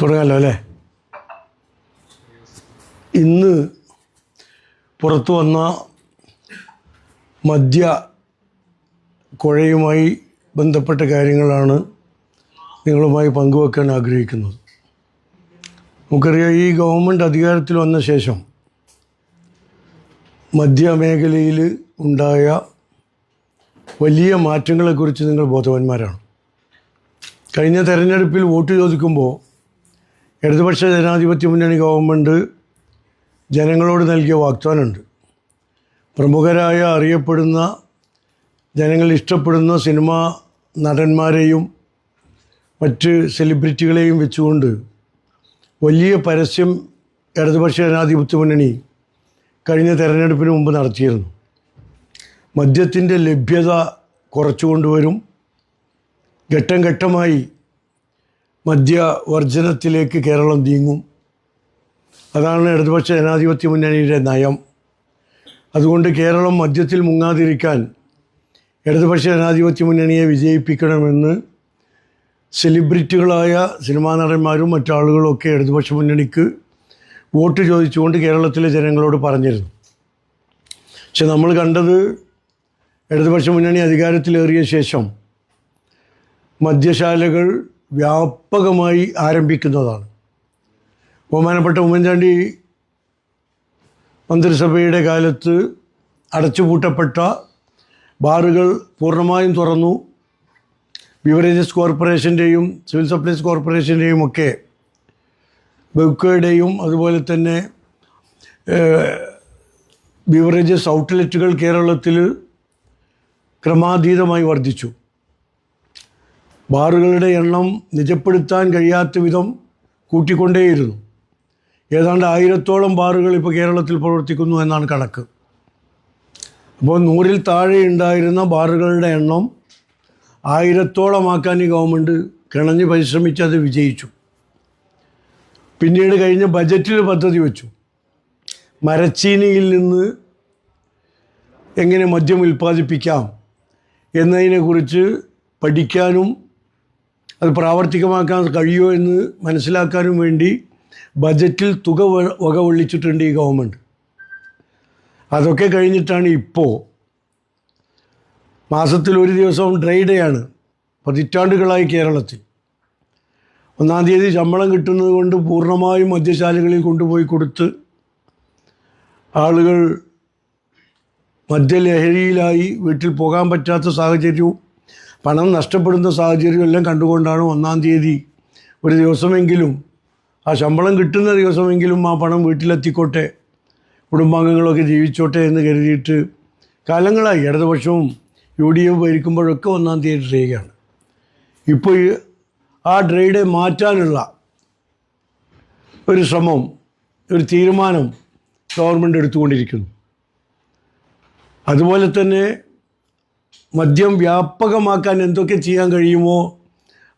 തുടങ്ങാമല്ലോ അല്ലേ? ഇന്ന് പുറത്തു വന്ന മദ്യ കുഴയുമായി ബന്ധപ്പെട്ട കാര്യങ്ങളാണ് നിങ്ങളുമായി പങ്കുവെക്കാൻ ആഗ്രഹിക്കുന്നത്. നമുക്കറിയാം ഈ ഗവൺമെന്റ് അധികാരത്തിൽ വന്ന ശേഷം മദ്യമേഖലയിൽ ഉണ്ടായ വലിയ മാറ്റങ്ങളെക്കുറിച്ച് നിങ്ങൾ ബോധവാന്മാരാണ്. കഴിഞ്ഞ തെരഞ്ഞെടുപ്പിൽ വോട്ട് ചോദിക്കുമ്പോൾ ഇടതുപക്ഷ ജനാധിപത്യ മുന്നണി ഗവൺമെന്റ് ജനങ്ങളോട് നൽകിയ വാഗ്ദാനമുണ്ട്. പ്രമുഖരായ അറിയപ്പെടുന്ന ജനങ്ങൾ ഇഷ്ടപ്പെടുന്ന സിനിമാ നടന്മാരെയും മറ്റ് സെലിബ്രിറ്റികളെയും വെച്ചുകൊണ്ട് വലിയ പരസ്യം ഇടതുപക്ഷ ജനാധിപത്യ മുന്നണി കഴിഞ്ഞ തെരഞ്ഞെടുപ്പിന് മുമ്പ് നടത്തിയിരുന്നു. മദ്യത്തിന്റെ ലഭ്യത കുറച്ചുകൊണ്ടുവരും ഘട്ടം ഘട്ടമായി മദ്യവർജനത്തിലേക്ക് കേരളം നീങ്ങും. അതാണ് ഇടതുപക്ഷ ജനാധിപത്യ മുന്നണിയുടെ നയം. അതുകൊണ്ട് കേരളം മദ്യത്തിൽ മുങ്ങാതിരിക്കാൻ ഇടതുപക്ഷ ജനാധിപത്യ മുന്നണിയെ വിജയിപ്പിക്കണമെന്ന് സെലിബ്രിറ്റികളായ സിനിമാ നടന്മാരും മറ്റാളുകളൊക്കെ ഇടതുപക്ഷ മുന്നണിക്ക് വോട്ട് ചോദിച്ചുകൊണ്ട് കേരളത്തിലെ ജനങ്ങളോട് പറഞ്ഞിരുന്നു. പക്ഷെ നമ്മൾ കണ്ടത് ഇടതുപക്ഷ മുന്നണി അധികാരത്തിലേറിയ ശേഷം മദ്യശാലകൾ വ്യാപകമായി ആരംഭിക്കുന്നതാണ്. ബഹുമാനപ്പെട്ട ഉമ്മൻചാണ്ടി മന്ത്രിസഭയുടെ കാലത്ത് അടച്ചുപൂട്ടപ്പെട്ട ബാറുകൾ പൂർണമായും തുറന്നു. ബിവറേജസ് കോർപ്പറേഷന്റെയും സിവിൽ സപ്ലൈസ് കോർപ്പറേഷന്റെയും ഒക്കെ ബെവ്കയുടെയും അതുപോലെ തന്നെ ബിവറേജസ് ഔട്ട്ലെറ്റുകൾ കേരളത്തിൽ ക്രമാതീതമായി വർദ്ധിച്ചു. ബാറുകളുടെ എണ്ണം നിജപ്പെടുത്താൻ കഴിയാത്ത വിധം കൂട്ടിക്കൊണ്ടേയിരുന്നു. ഏതാണ്ട് ആയിരത്തോളം ബാറുകൾ ഇപ്പോൾ കേരളത്തിൽ പ്രവർത്തിക്കുന്നു എന്നാണ് കണക്ക്. അപ്പോൾ നൂറിൽ താഴെ ഉണ്ടായിരുന്ന ബാറുകളുടെ എണ്ണം ആയിരത്തോളമാക്കാൻ ഈ ഗവൺമെന്റ് കിണഞ്ഞ് പരിശ്രമിച്ച് അത് വിജയിച്ചു. പിന്നീട് കഴിഞ്ഞ ബജറ്റിൽ പദ്ധതി വെച്ചു. മരച്ചീനിയിൽ നിന്ന് എങ്ങനെ മദ്യം ഉൽപ്പാദിപ്പിക്കാം എന്നതിനെക്കുറിച്ച് പഠിക്കാനും അത് പ്രാവർത്തികമാക്കാൻ കഴിയുമോ എന്ന് മനസ്സിലാക്കാനും വേണ്ടി ബജറ്റിൽ തുക വക വകകൊള്ളിച്ചിട്ടുണ്ട് ഈ ഗവൺമെന്റ് അതൊക്കെ കഴിഞ്ഞിട്ടാണ് ഇപ്പോൾ മാസത്തിൽ ഒരു ദിവസവും ഡ്രൈ ഡേ ആണ്. പതിറ്റാണ്ടുകളായി കേരളത്തിൽ. ഒന്നാം തീയതി ശമ്പളം കിട്ടുന്നത് കൊണ്ട് പൂർണമായും മദ്യശാലകളിൽ കൊണ്ടുപോയി കൊടുത്ത് ആളുകൾ മദ്യലഹരിയിലായി വീട്ടിൽ പോകാൻ പറ്റാത്ത സാഹചര്യവും പണം നഷ്ടപ്പെടുന്ന സാഹചര്യവും എല്ലാം കണ്ടുകൊണ്ടാണ് ഒന്നാം തീയതി ഒരു ദിവസമെങ്കിലും ആ ശമ്പളം കിട്ടുന്ന ദിവസമെങ്കിലും ആ പണം വീട്ടിലെത്തിക്കോട്ടെ കുടുംബാംഗങ്ങളൊക്കെ ജീവിച്ചോട്ടെ എന്ന് കരുതിയിട്ട് കാലങ്ങളായി. ഇടതുപക്ഷവും യു ഡി എഫ് ഭരിക്കുമ്പോഴൊക്കെ ഒന്നാം തീയതി ചെയ്യുകയാണ് ഇപ്പോൾ ആ ട്രേഡ് മാറ്റാനുള്ള ഒരു ശ്രമം ഒരു തീരുമാനം ഗവൺമെന്റ് എടുത്തുകൊണ്ടിരിക്കുന്നു. അതുപോലെ തന്നെ മദ്യം വ്യാപകമാക്കാൻ എന്തൊക്കെ ചെയ്യാൻ കഴിയുമോ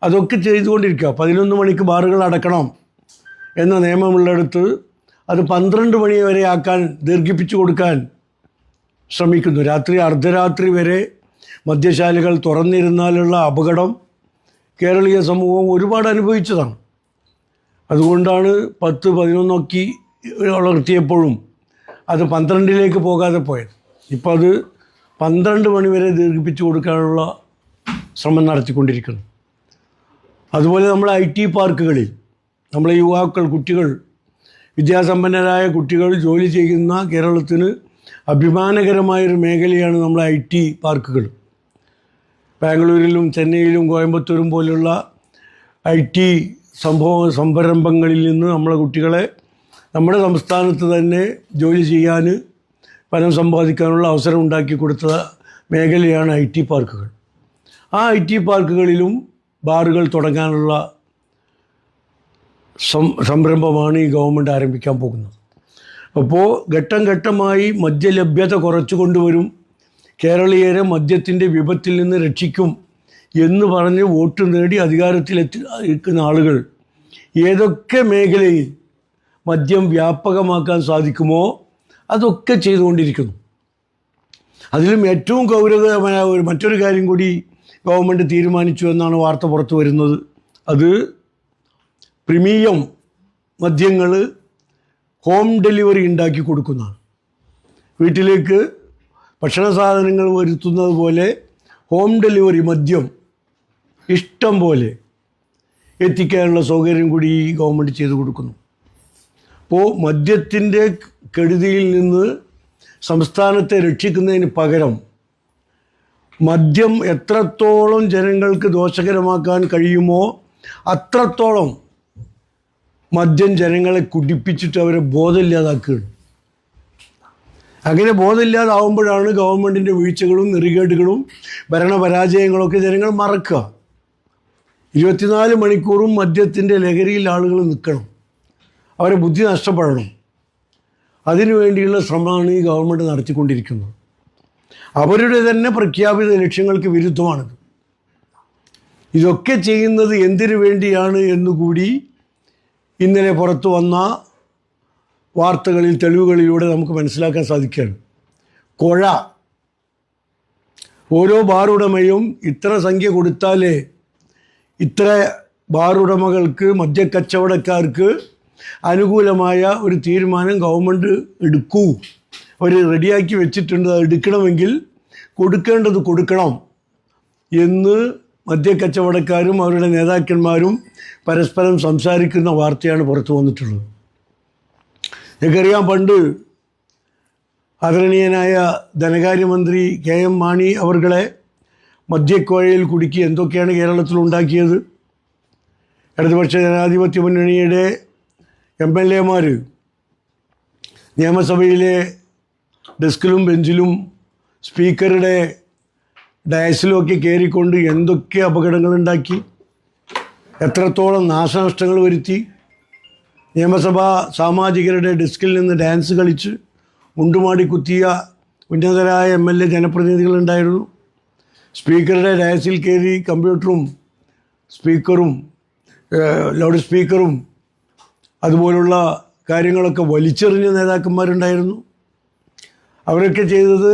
അതൊക്കെ ചെയ്തുകൊണ്ടിരിക്കുക. പതിനൊന്ന് മണിക്ക് ബാറുകൾ അടക്കണം എന്ന നിയമമുള്ളിടത്ത് അത് പന്ത്രണ്ട് മണി വരെ ആക്കാൻ ദീർഘിപ്പിച്ചു കൊടുക്കാൻ ശ്രമിക്കുന്നു. രാത്രി അർദ്ധരാത്രി വരെ മദ്യശാലകൾ തുറന്നിരുന്നാലുള്ള അപകടം കേരളീയ സമൂഹം ഒരുപാട് അനുഭവിച്ചതാണ്. അതുകൊണ്ടാണ് പത്ത് പതിനൊന്നൊക്കെ വളർത്തിയപ്പോഴും അത് പന്ത്രണ്ടിലേക്ക് പോകാതെ പോയത്. ഇപ്പോൾ അത് പന്ത്രണ്ട് മണിവരെ ദീർഘിപ്പിച്ചു കൊടുക്കാനുള്ള ശ്രമം നടത്തിക്കൊണ്ടിരിക്കുന്നു. അതുപോലെ നമ്മൾ ഐ ടി പാർക്കുകളിൽ നമ്മളെ യുവാക്കൾ കുട്ടികൾ വിദ്യാസമ്പന്നരായ കുട്ടികൾ ജോലി ചെയ്യുന്ന കേരളത്തിന് അഭിമാനകരമായൊരു മേഖലയാണ് നമ്മളെ ഐ ടി പാർക്കുകൾ. ബാംഗ്ലൂരിലും ചെന്നൈയിലും കോയമ്പത്തൂരും പോലുള്ള ഐ ടി സംഭവ സംരംഭങ്ങളിൽ നിന്ന് നമ്മളെ കുട്ടികളെ നമ്മുടെ സംസ്ഥാനത്ത് തന്നെ ജോലി ചെയ്യാൻ പണം സമ്പാദിക്കാനുള്ള അവസരം ഉണ്ടാക്കി കൊടുത്ത മേഖലയാണ് ഐ ടി പാർക്കുകൾ. ആ ഐ ടി പാർക്കുകളിലും ബാറുകൾ തുടങ്ങാനുള്ള സംരംഭമാണ് ഈ ഗവൺമെന്റ് ആരംഭിക്കാൻ പോകുന്നത്. അപ്പോൾ ഘട്ടം ഘട്ടമായി മദ്യലഭ്യത കുറച്ചു കൊണ്ടുവരും. കേരളീയരെ മദ്യത്തിന്റെ വിപത്തിൽ നിന്ന് രക്ഷിക്കും എന്ന് പറഞ്ഞ് വോട്ട് നേടി അധികാരത്തിലെത്തി ഇരിക്കുന്ന ആളുകൾ ഏതൊക്കെ മേഖലയിൽ മദ്യം വ്യാപകമാക്കാൻ സാധിക്കുമോ അതൊക്കെ ചെയ്തുകൊണ്ടിരിക്കുന്നു. അതിലും ഏറ്റവും ഗൗരവമായ ഒരു മറ്റൊരു കാര്യം കൂടി ഗവൺമെന്റ് തീരുമാനിച്ചു എന്നാണ് വാർത്ത പുറത്തു വരുന്നത്. അത് പ്രീമിയം മദ്യങ്ങൾ ഹോം ഡെലിവറി ഉണ്ടാക്കി കൊടുക്കുന്നതാണ്. വീട്ടിലേക്ക് ഭക്ഷണ സാധനങ്ങൾ വരുത്തുന്നത് പോലെ ഹോം ഡെലിവറി മദ്യം ഇഷ്ടം പോലെ എത്തിക്കാനുള്ള സൗകര്യം കൂടി ഈ ഗവൺമെന്റ് ചെയ്തു കൊടുക്കുന്നു. അപ്പോൾ മദ്യത്തിന്റെ കെടുതിയിൽ നിന്ന് സംസ്ഥാനത്തെ രക്ഷിക്കുന്നതിന് പകരം മദ്യം എത്രത്തോളം ജനങ്ങൾക്ക് ദോഷകരമാക്കാൻ കഴിയുമോ അത്രത്തോളം മദ്യം ജനങ്ങളെ കുടിപ്പിച്ചിട്ട് അവരെ ബോധമില്ലാതാക്കുകയാണ്. അങ്ങനെ ബോധമില്ലാതാവുമ്പോഴാണ് ഗവൺമെന്റിന്റെ വീഴ്ചകളും നെറികേടുകളും ഭരണപരാജയങ്ങളൊക്കെ ജനങ്ങൾ മറക്കുക. ഇരുപത്തിനാല് മണിക്കൂറും മദ്യത്തിന്റെ ലഹരിയിൽ ആളുകൾ നിൽക്കണം. അവരെ ബുദ്ധി നഷ്ടപ്പെടണം. അതിനു വേണ്ടിയുള്ള ശ്രമമാണ് ഈ ഗവൺമെന്റ് നടത്തിക്കൊണ്ടിരിക്കുന്നത്. അവരുടെ തന്നെ പ്രഖ്യാപിത ലക്ഷ്യങ്ങൾക്ക് വിരുദ്ധമാണിത്. ഇതൊക്കെ ചെയ്യുന്നത് എന്തിനു വേണ്ടിയാണ് എന്നുകൂടി ഇന്നലെ പുറത്തു വന്ന വാർത്തകളിൽ തെളിവുകളിലൂടെ നമുക്ക് മനസ്സിലാക്കാൻ സാധിക്കുകയാണ്. കുഴ. ഓരോ ബാറുടമയും ഇത്ര സംഖ്യ കൊടുത്താലേ ഇത്ര ബാറുടമകൾക്ക് മദ്യക്കച്ചവടക്കാർക്ക് അനുകൂലമായ ഒരു തീരുമാനം ഗവൺമെന്റ് എടുക്കൂ. അവർ റെഡിയാക്കി വെച്ചിട്ടുണ്ട് അത് എടുക്കണമെങ്കിൽ കൊടുക്കേണ്ടത് കൊടുക്കണം എന്ന് മദ്യക്കച്ചവടക്കാരും അവരുടെ നേതാക്കന്മാരും പരസ്പരം സംസാരിക്കുന്ന വാർത്തയാണ് പുറത്തു വന്നിട്ടുള്ളത്. നിങ്ങൾക്കറിയാം പണ്ട് ആദരണീയനായ ധനകാര്യമന്ത്രി കെ എം മാണി അവർകളെ മദ്യക്കോഴയിൽ കുടുക്കി എന്തൊക്കെയാണ് കേരളത്തിൽ ഉണ്ടാക്കിയത്? ഇടതുപക്ഷ ജനാധിപത്യ മുന്നണിയുടെ എം എൽ എമാർ നിയമസഭയിലെ ഡെസ്കിലും ബെഞ്ചിലും സ്പീക്കറുടെ ഡയസിലുമൊക്കെ കയറിക്കൊണ്ട് എന്തൊക്കെ അപകടങ്ങളുണ്ടാക്കി എത്രത്തോളം നാശനഷ്ടങ്ങൾ വരുത്തി? നിയമസഭാ സാമാജികരുടെ ഡെസ്കിൽ നിന്ന് ഡാൻസ് കളിച്ച് ഉണ്ടുമാടി കുത്തിയ ഉന്നതരായ എം എൽ എ ജനപ്രതിനിധികളുണ്ടായിരുന്നു. സ്പീക്കറുടെ ഡയസിൽ കയറി കമ്പ്യൂട്ടറും സ്പീക്കറും ലൗഡ് സ്പീക്കറും അതുപോലുള്ള കാര്യങ്ങളൊക്കെ വലിച്ചെറിഞ്ഞ നേതാക്കന്മാരുണ്ടായിരുന്നു. അവരൊക്കെ ചെയ്തത്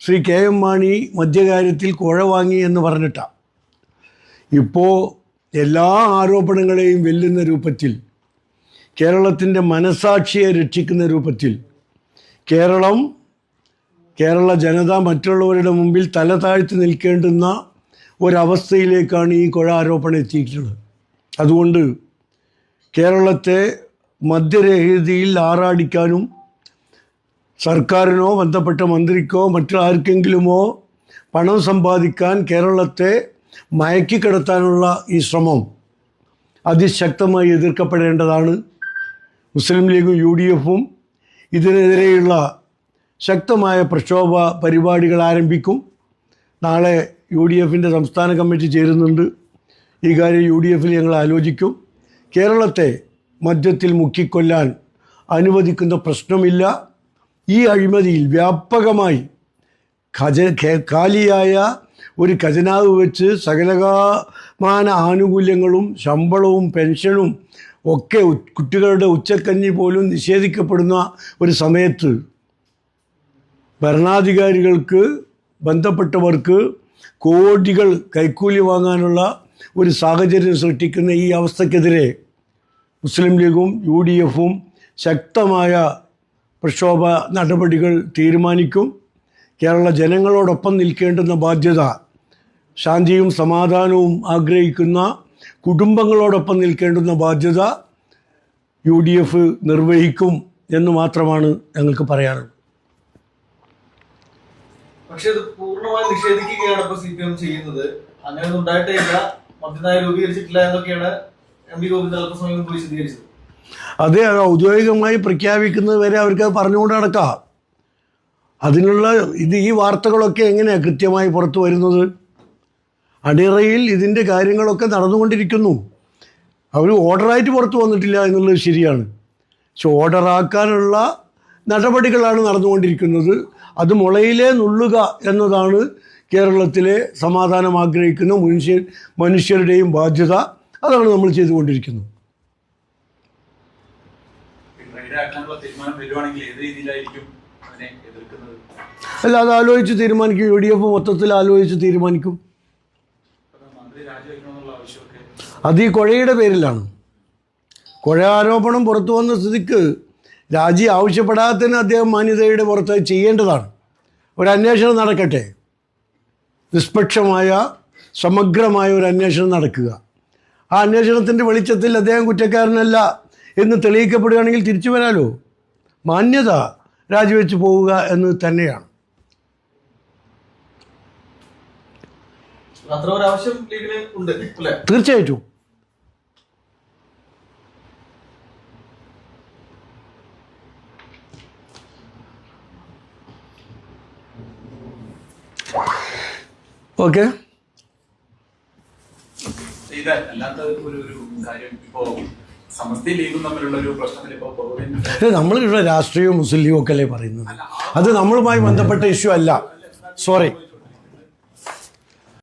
ശ്രീ കെ എം മാണി മദ്യകാര്യത്തിൽ കുഴ വാങ്ങി എന്ന് പറഞ്ഞിട്ടാണ് ഇപ്പോൾ എല്ലാ ആരോപണങ്ങളെയും വെല്ലുന്ന രൂപത്തിൽ കേരളത്തിന്റെ മനസാക്ഷിയെ രക്ഷിക്കുന്ന രൂപത്തിൽ കേരളം കേരള ജനത മറ്റുള്ളവരുടെ മുമ്പിൽ തല താഴ്ത്തി നിൽക്കേണ്ടുന്ന ഒരവസ്ഥയിലേക്കാണ് ഈ കുഴ ആരോപണം എത്തിയിട്ടുള്ളത്. അതുകൊണ്ട് കേരളത്തെ മദ്യരഹിതയിൽ ആറാടിക്കാനും സർക്കാരിനോ ബന്ധപ്പെട്ട മന്ത്രിക്കോ മറ്റാർക്കെങ്കിലുമോ പണം സമ്പാദിക്കാൻ കേരളത്തെ മയക്കിക്കിടത്താനുള്ള ഈ ശ്രമം അതിശക്തമായി എതിർക്കപ്പെടേണ്ടതാണ്. മുസ്ലിം ലീഗ് യു ഡി എഫും ഇതിനെതിരെയുള്ള ശക്തമായ പ്രക്ഷോഭ പരിപാടികൾ ആരംഭിക്കും. നാളെ യു ഡി എഫിന്റെ സംസ്ഥാന കമ്മിറ്റി ചേരുന്നുണ്ട്. ഈ കാര്യം യു ഡി എഫിൽ ഞങ്ങൾ ആലോചിക്കും. കേരളത്തെ മദ്യത്തിൽ മുക്കിക്കൊല്ലാൻ അനുവദിക്കുന്ന പ്രശ്നമില്ല. ഈ അഴിമതിയിൽ വ്യാപകമായി ഖജ കാലിയായ ഒരു ഖജനാവ് വെച്ച് സകലകാമാന ആനുകൂല്യങ്ങളും ശമ്പളവും പെൻഷനും ഒക്കെ കുട്ടികളുടെ ഉച്ചക്കഞ്ഞി പോലും നിഷേധിക്കപ്പെടുന്ന ഒരു സമയത്ത് ഭരണാധികാരികൾക്ക് ബന്ധപ്പെട്ടവർക്ക് കോടികൾ കൈക്കൂലി വാങ്ങാനുള്ള ഒരു സാഹചര്യം സൃഷ്ടിക്കുന്ന ഈ അവസ്ഥക്കെതിരെ മുസ്ലിം ലീഗും യു ഡി എഫും ശക്തമായ പ്രക്ഷോഭ നടപടികൾ തീരുമാനിക്കും. കേരള ജനങ്ങളോടൊപ്പം നിൽക്കേണ്ടുന്ന ബാധ്യത ശാന്തിയും സമാധാനവും ആഗ്രഹിക്കുന്ന കുടുംബങ്ങളോടൊപ്പം നിൽക്കേണ്ടുന്ന ബാധ്യത യു ഡി എഫ് നിർവഹിക്കും എന്ന് മാത്രമാണ് ഞങ്ങൾക്ക് പറയാനുള്ളത്. പക്ഷെ ഇത് പൂർണമായി നിഷേധിക്കുകയാണ് ഇപ്പൊ സി പി എം ചെയ്യുന്നത്. അങ്ങനെ ഉണ്ടായിട്ടില്ല മദ്യനയം രൂപീകരിച്ചിട്ടില്ല എന്നൊക്കെയാണ് എം പി ഗോവിന്ദ് അല്പസമയം മുമ്പ് വിശദീകരിച്ചത്. അത് ഔദ്യോഗികമായി പ്രഖ്യാപിക്കുന്നത് വരെ അവർക്ക് അത് പറഞ്ഞുകൊണ്ട് നടക്കാം. അതിനുള്ള ഇത് ഈ വാർത്തകളൊക്കെ എങ്ങനെയാണ് കൃത്യമായി പുറത്തു വരുന്നത്? അണിയറയിൽ ഇതിന്റെ കാര്യങ്ങളൊക്കെ നടന്നുകൊണ്ടിരിക്കുന്നു. അവർ ഓർഡറായിട്ട് പുറത്തു വന്നിട്ടില്ല എന്നുള്ളത് ശരിയാണ്. പക്ഷെ ഓർഡറാക്കാനുള്ള നടപടികളാണ് നടന്നുകൊണ്ടിരിക്കുന്നത്. അത് മുളയിലെ നുള്ളുക എന്നതാണ് കേരളത്തിലെ സമാധാനം ആഗ്രഹിക്കുന്ന മനുഷ്യ മനുഷ്യരുടെയും ബാധ്യത. അതാണ് നമ്മൾ ചെയ്തുകൊണ്ടിരിക്കുന്നത് അല്ല അത് ആലോചിച്ച് തീരുമാനിക്കും. യു ഡി എഫ് മൊത്തത്തിൽ ആലോചിച്ച് തീരുമാനിക്കും. അത് ഈ കുഴയുടെ പേരിലാണ്. കുഴ ആരോപണം പുറത്തു വന്ന സ്ഥിതിക്ക് രാജി ആവശ്യപ്പെടാത്തതിന് അദ്ദേഹം മാന്യതയുടെ പുറത്ത് ചെയ്യേണ്ടതാണ്. ഒരു അന്വേഷണം നടക്കട്ടെ. നിഷ്പക്ഷമായ സമഗ്രമായ ഒരു അന്വേഷണം നടക്കുക. ആ അന്വേഷണത്തിന്റെ വെളിച്ചത്തിൽ അദ്ദേഹം കുറ്റക്കാരനല്ല എന്ന് തെളിയിക്കപ്പെടുകയാണെങ്കിൽ തിരിച്ചു വരാലോ? മാന്യത രാജിവെച്ച് പോവുക എന്ന് തന്നെയാണ് അത്ര ഒരു ആവശ്യം ലീഗിന് ഉണ്ട് അല്ലെ തീർച്ചയായിട്ടും ഓക്കെ ഇത് അല്ലാത്ത ഒരു ഒരു കാര്യം ഇപ്പോ സമസ്തി ലീഗും തമ്മിലുള്ള ഒരു പ്രശ്നത്തിൽ ഓക്കെ നമ്മൾ ഇവിടെ രാഷ്ട്രീയവും മുസ്ലിം ഒക്കെ അല്ലേ പറയുന്നത്? അത് നമ്മളുമായി ബന്ധപ്പെട്ട ഇഷ്യൂ അല്ല. സോറി